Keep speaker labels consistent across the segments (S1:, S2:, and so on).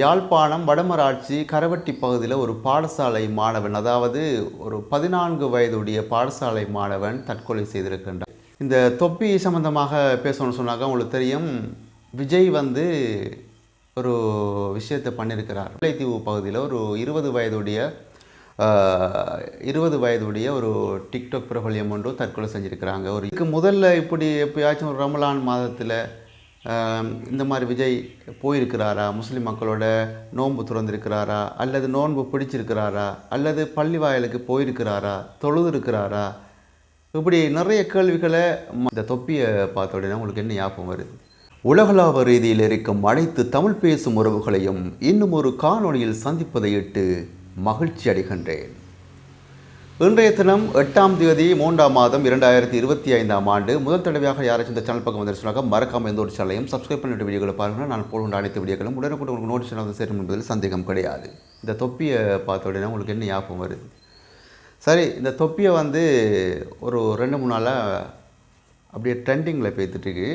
S1: யாழ்ப்பாணம் வடமராட்சி கரவட்டி பகுதியில் ஒரு பாடசாலை மாணவன் அதாவது ஒரு பதினான்கு வயதுடைய பாடசாலை மாணவன் தற்கொலை செய்திருக்கின்றான். இந்த தொப்பி சம்பந்தமாக பேசணும்னு சொன்னாக்க உங்களுக்கு தெரியும் விஜய் வந்து ஒரு விஷயத்தை பண்ணியிருக்கிறார். முல்லைத்தீவு பகுதியில் ஒரு இருபது வயதுடைய இருபது வயதுடைய ஒரு டிக்டாக் பிரபல்யம் ஒன்று தற்கொலை செஞ்சுருக்கிறாங்க. ஒரு இதுக்கு முதல்ல இப்படி எப்பயாச்சும் ஒரு ரமலான் மாதத்தில் இந்த மாதிரி விஜய் போயிருக்கிறாரா? முஸ்லீம் மக்களோட நோன்பு திறந்திருக்கிறாரா? அல்லது நோன்பு பிடிச்சிருக்கிறாரா? அல்லது பள்ளி வாயிலுக்கு போயிருக்கிறாரா? தொழுது இருக்கிறாரா இப்படி நிறைய கேள்விகளை இந்த தொப்பியை பார்த்த உடனே உங்களுக்கு என்ன ஞாபகம் வருது? உலகளாவ ரீதியில் இருக்கும் அனைத்து தமிழ் பேசும் உறவுகளையும் இன்னும் ஒரு காணொளியில் சந்திப்பதையிட்டு மகிழ்ச்சி அடைகின்றேன். இன்றைய தினம் எட்டாம் தேதி மூன்றாம் மாதம் இரண்டாயிரத்தி இருபத்தி ஐந்தாம் ஆண்டு. முதல் தடவையாக யாராச்சும் இந்த சேனல் பக்கம் வந்துருச்சுனாக்கா மறக்காம எந்த ஒரு சேனலையும் சப்ஸ்கிரைப் பண்ணிட்டு வீடியோகளை பாருங்கள் நான் போடுகின்ற அனைத்து வீடியோக்களும் உடனுக்குடன் உங்களுக்கு நோட்டிஃபிகேஷன் வந்து சேரும் என்பதில் சந்தேகம் கிடையாது. இந்த தொப்பியை பார்த்த உடனே உங்களுக்கு என்ன ஞாபகம் வருது? சரி இந்த தொப்பியை வந்து ஒரு ரெண்டு மூணு நாளாக அப்படியே ட்ரெண்டிங்கில் பேத்துட்டுருக்கு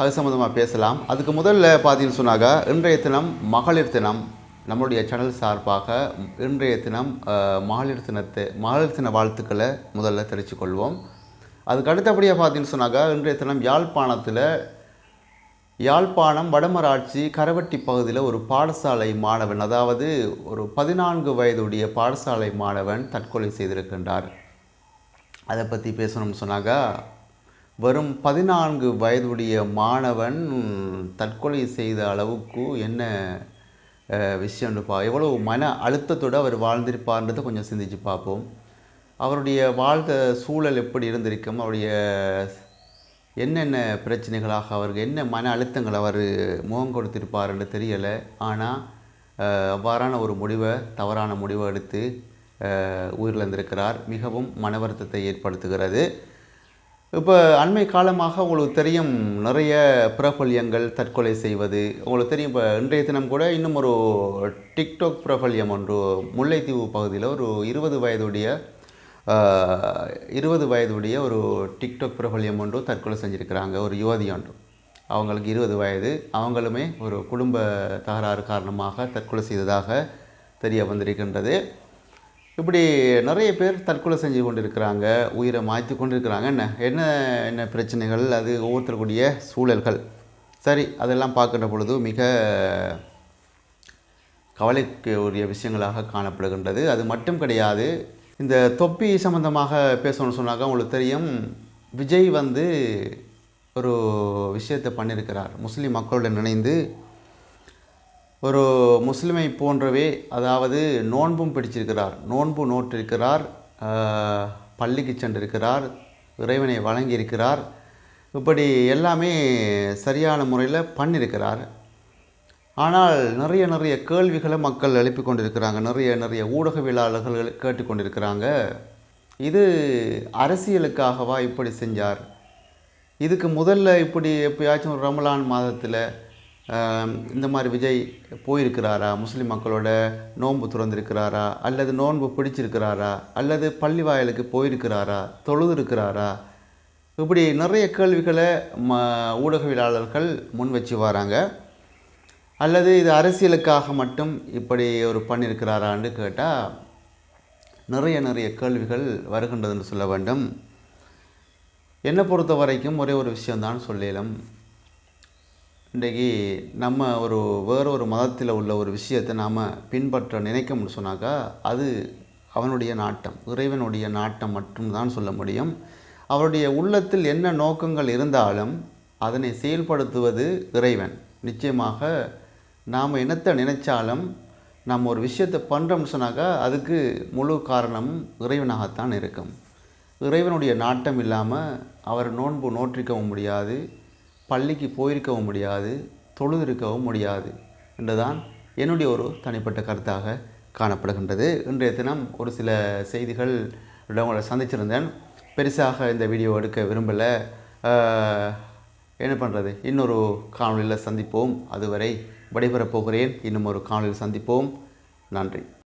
S1: அது சம்மந்தமாக பேசலாம். அதுக்கு முதல்ல பார்த்தீங்கன்னு சொன்னாக்கா இன்றைய தினம் மகளிர் தினம். நம்மளுடைய சேனல் சார்பாக இன்றைய தினம் மகளிர் தினத்தை மகளிர் தின வாழ்த்துக்களை முதல்ல தெரிவித்துக்கொள்வோம் அதுக்கு அடுத்தபடியாக பார்த்தீங்கன்னு சொன்னாக்கா இன்றைய தினம் யாழ்ப்பாணத்தில் யாழ்ப்பாணம் வடமராட்சி கரவட்டி பகுதியில் ஒரு பாடசாலை மாணவன் அதாவது ஒரு பதினான்கு வயதுடைய பாடசாலை மாணவன் தற்கொலை செய்திருக்கின்றார். அதை பற்றி பேசணும்னு சொன்னாக்கா வெறும் பதினான்கு வயதுடைய மாணவன் தற்கொலை செய்த அளவுக்கு என்ன அஹ், விஷயம்னு பா எவ்வளோ மன அழுத்தத்தோடு அவர் வாழ்ந்திருப்பார்ன்றதை கொஞ்சம் சிந்திச்சு பார்ப்போம். அவருடைய வாழ்ந்த சூழல் எப்படி இருந்திருக்கும்? அவருடைய என்னென்ன பிரச்சனைகளாக அவருக்கு என்ன மன அழுத்தங்கள் அவர் முகம் கொடுத்திருப்பாருன்னு தெரியலை. ஆனால் அவ்வாறான ஒரு முடிவை தவறான முடிவை எடுத்து உயிரிழந்திருக்கிறார். மிகவும் மன வருத்தத்தை ஏற்படுத்துகிறது. இப்போ அண்மை காலமாக உங்களுக்கு தெரியும் நிறைய பிரபல்யங்கள் தற்கொலை செய்வது. உங்களுக்கு தெரியும் இப்போ இன்றைய தினம் கூட இன்னும் ஒரு டிக்டாக் பிரபல்யம் ஒன்று முல்லைத்தீவு பகுதியில் ஒரு இருபது வயதுடைய இருபது வயதுடைய ஒரு டிக்டாக் பிரபல்யம் ஒன்று தற்கொலை செஞ்சுருக்கிறாங்க ஒரு யுவதி ஒன்று. அவங்களுக்கு இருபது வயது. அவங்களுமே ஒரு குடும்ப தகராறு காரணமாக தற்கொலை செய்ததாக தெரிய வந்திருக்கின்றது. இப்படி நிறைய பேர் தற்கொலை செஞ்சு கொண்டிருக்கிறாங்க உயிரை மாற்றி கொண்டிருக்கிறாங்க. என்ன என்ன என்ன பிரச்சனைகள்? அது ஒவ்வொருத்தருக்கூடிய சூழல்கள். சரி அதெல்லாம் பார்க்குற பொழுது மிக கவலைக்கு உரிய விஷயங்களாக காணப்படுகின்றது. அது மட்டும் கிடையாது இந்த தொப்பி சம்பந்தமாக பேசணும்னு சொன்னாக்க உங்களுக்கு தெரியும் விஜய் வந்து ஒரு விஷயத்தை பண்ணியிருக்கிறார். முஸ்லீம் மக்களுடன் நினைந்து ஒரு முஸ்லிமை போன்றவே அதாவது நோன்பும் பிடிச்சிருக்கிறார் நோன்பு நோட்டிருக்கிறார் பள்ளிக்கு சென்றிருக்கிறார் இறைவனை வழங்கியிருக்கிறார் இப்படி எல்லாமே சரியான முறையில் பண்ணியிருக்கிறார். ஆனால் நிறைய நிறைய கேள்விகளை மக்கள் எழுப்பி கொண்டிருக்கிறாங்க நிறைய நிறைய ஊடகவியலாளர்கள் கேட்டுக்கொண்டிருக்கிறாங்க இது அரசியலுக்காகவா இப்படி செஞ்சார்? இதுக்கு முதல்ல இப்படி எப்பயாச்சும் ரமலான் மாதத்தில் இந்த மாதிரி விஜய் போயிருக்கிறாரா? முஸ்லீம் மக்களோட நோன்பு துறந்திருக்கிறாரா? அல்லது நோன்பு பிடிச்சிருக்கிறாரா? அல்லது பள்ளி வாயிலுக்கு போயிருக்கிறாரா? தொழுது இருக்கிறாரா இப்படி நிறைய கேள்விகளை ம ஊடகவியலாளர்கள் முன் வச்சு வராங்க. அல்லது இது அரசியலுக்காக மட்டும் இப்படி ஒரு பண்ணியிருக்கிறாரான்னு கேட்டால் நிறைய நிறைய கேள்விகள் வருகின்றதுன்னு சொல்ல வேண்டும். என்னை பொறுத்த வரைக்கும் ஒரே ஒரு விஷயம்தான் சொல்லலாம் இன்றைக்கி நம்ம ஒரு வேறு ஒரு மதத்தில் உள்ள ஒரு விஷயத்தை நாம் பின்பற்ற நினைக்கணும்னு சொன்னாக்கா அது அவனுடைய நாட்டம். இறைவனுடைய நாட்டம் மட்டும்தான் சொல்ல முடியும். அவருடைய உள்ளத்தில் என்ன நோக்கங்கள் இருந்தாலும் அதனை செயல்படுத்துவது இறைவன். நிச்சயமாக நாம் என்னத்தை நினைச்சாலும் நாம் ஒரு விஷயத்தை பண்ணுறோம்னு சொன்னாக்கா அதுக்கு முழு காரணமும் இறைவனாகத்தான் இருக்கும். இறைவனுடைய நாட்டம் இல்லாமல் அவர் நோன்பு நோற்றிக்கவும் முடியாது. பள்ளிக்கு போயிருக்கவும் முடியாது தொழுதிருக்கவும் முடியாது என்றுதான் என்னுடைய ஒரு தனிப்பட்ட கருத்தாக காணப்படுகின்றது. இன்றைய தினம் ஒரு சில செய்திகள் உங்களை சந்திச்சிருந்தேன். பெருசாக இந்த வீடியோ எடுக்க விரும்பலை. என்ன பண்ணுறது இன்னொரு காணொலியில் சந்திப்போம். அதுவரை விடைபெறப் போகிறேன். இன்னும் ஒரு காணொலியில் சந்திப்போம். நன்றி.